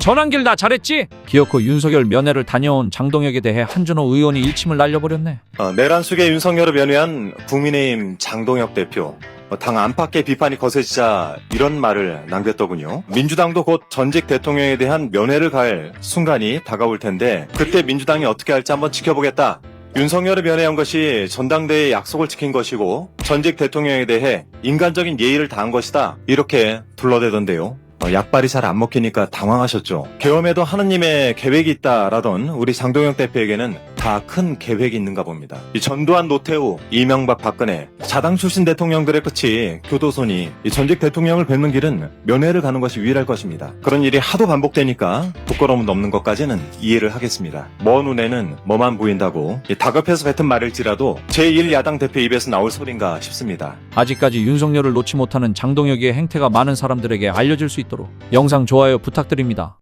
전환길 나 잘했지? 기어코 윤석열 면회를 다녀온 장동혁에 대해 한준호 의원이 일침을 날려버렸네. 어, 내란 속에 윤석열을 면회한 국민의힘 장동혁 대표. 어, 당 안팎의 비판이 거세지자 이런 말을 남겼더군요. 민주당도 곧 전직 대통령에 대한 면회를 갈 순간이 다가올 텐데 그때 민주당이 어떻게 할지 한번 지켜보겠다. 윤석열을 면회한 것이 전당대회 약속을 지킨 것이고 전직 대통령에 대해 인간적인 예의를 다한 것이다. 이렇게 둘러대던데요. 어, 약발이 잘 안 먹히니까 당황하셨죠. 계엄에도 하느님의 계획이 있다라던 우리 장동영 대표에게는 다 큰 계획이 있는가 봅니다. 이 전두환, 노태우, 이명박, 박근혜 자당 출신 대통령들의 끝이 교도소니 이 전직 대통령을 뵙는 길은 면회를 가는 것이 유일할 것입니다. 그런 일이 하도 반복되니까 부끄러움 넘는 것까지는 이해를 하겠습니다. 먼 눈에는 뭐만 보인다고 이 다급해서 뱉은 말일지라도 제1야당 대표 입에서 나올 소린가 싶습니다. 아직까지 윤석열을 놓지 못하는 장동혁의 행태가 많은 사람들에게 알려질 수 있도록 영상 좋아요 부탁드립니다.